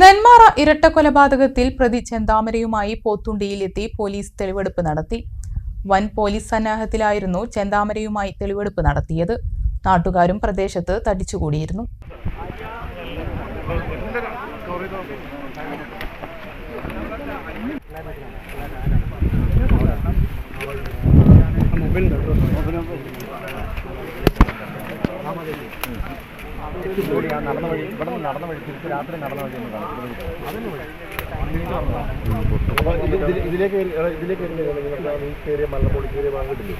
നെന്മാറ ഇരട്ടക്കൊലപാതകത്തിൽ പ്രതി ചെന്താമരയുമായി പോത്തുണ്ടിയിലെത്തി പോലീസ് തെളിവെടുപ്പ് നടത്തി. വൻ പോലീസ് സന്നാഹത്തിലായിരുന്നു ചെന്താമരയുമായി തെളിവെടുപ്പ് നടത്തിയത്. നാട്ടുകാരും പ്രദേശത്ത് തടിച്ചുകൂടിയിരുന്നു. കൂടി ആ നടന്ന വഴി ഇവിടെ നിന്ന് നടന്ന വഴി തിരിച്ച് രാത്രി നടന്ന വഴി ഒന്ന് അപ്പോൾ ഇത് ഇതിലേക്ക് കയറി- എടാ, ഇതിലേക്ക് കയറി നിങ്ങൾക്ക് നീ കയറിയ മല്ലപ്പൊടി കയറിയ വാങ്ങിട്ടില്ലേ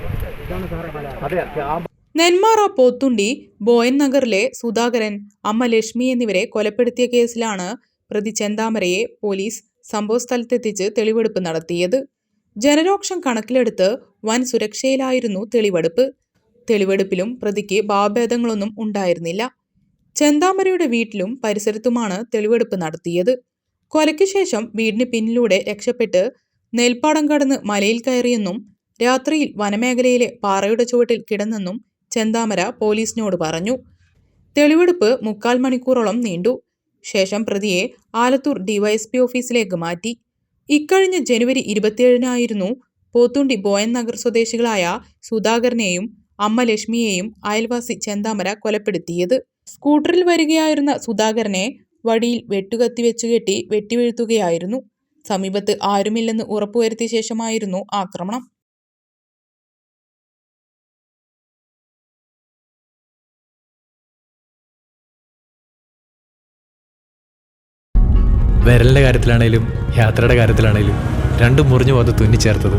അതെ ആ നെന്മാറ പോത്തുണ്ടി ബോയൻ നഗറിലെ സുധാകരൻ അമ്മ ലക്ഷ്മി എന്നിവരെ കൊലപ്പെടുത്തിയ കേസിലാണ് പ്രതി ചെന്താമരയെ പോലീസ് സംഭവസ്ഥലത്തെത്തിച്ച് തെളിവെടുപ്പ് നടത്തിയത്. ജനരോക്ഷം കണക്കിലെടുത്ത് വൻ സുരക്ഷയിലായിരുന്നു തെളിവെടുപ്പ്. തെളിവെടുപ്പിലും പ്രതിക്ക് ഭാവഭേദങ്ങളൊന്നും ഉണ്ടായിരുന്നില്ല. ചെന്താമരയുടെ വീട്ടിലും പരിസരത്തുമാണ് തെളിവെടുപ്പ് നടത്തിയത്. കൊലയ്ക്ക് ശേഷം വീടിന് പിന്നിലൂടെ രക്ഷപ്പെട്ട് നെൽപ്പാടം കടന്ന് മലയിൽ കയറിയെന്നും രാത്രിയിൽ വനമേഖലയിലെ പാറയുടെ ചുവട്ടിൽ കിടന്നെന്നും ചെന്താമര പോലീസിനോട് പറഞ്ഞു. തെളിവെടുപ്പ് മുക്കാൽ മണിക്കൂറോളം നീണ്ടു. ശേഷം പ്രതിയെ ആലത്തൂർ ഡിവൈഎസ്പി ഓഫീസിലേക്ക് മാറ്റി. ഇക്കഴിഞ്ഞ ജനുവരി ഇരുപത്തിയേഴിനായിരുന്നു പോത്തുണ്ടി ബോയൻ നഗർ സ്വദേശികളായ സുധാകരനെയും അമ്മ ലക്ഷ്മിയെയും അയൽവാസി ചെന്താമര കൊലപ്പെടുത്തിയത്. സ്കൂട്ടറിൽ വരികയായിരുന്ന സുധാകരനെ വടിയിൽ വെട്ടുകത്തി വെച്ചു കെട്ടി വെട്ടിവീഴ്ത്തുകയായിരുന്നു. സമീപത്ത് ആരുമില്ലെന്ന് ഉറപ്പുവരുത്തിയ ശേഷമായിരുന്നു ആക്രമണം. വിരലിന്റെ കാര്യത്തിലാണേലും യാത്രയുടെ കാര്യത്തിലാണേലും രണ്ടും മുറിഞ്ഞു പോകാതെ തുന്നിച്ചേർത്തത്.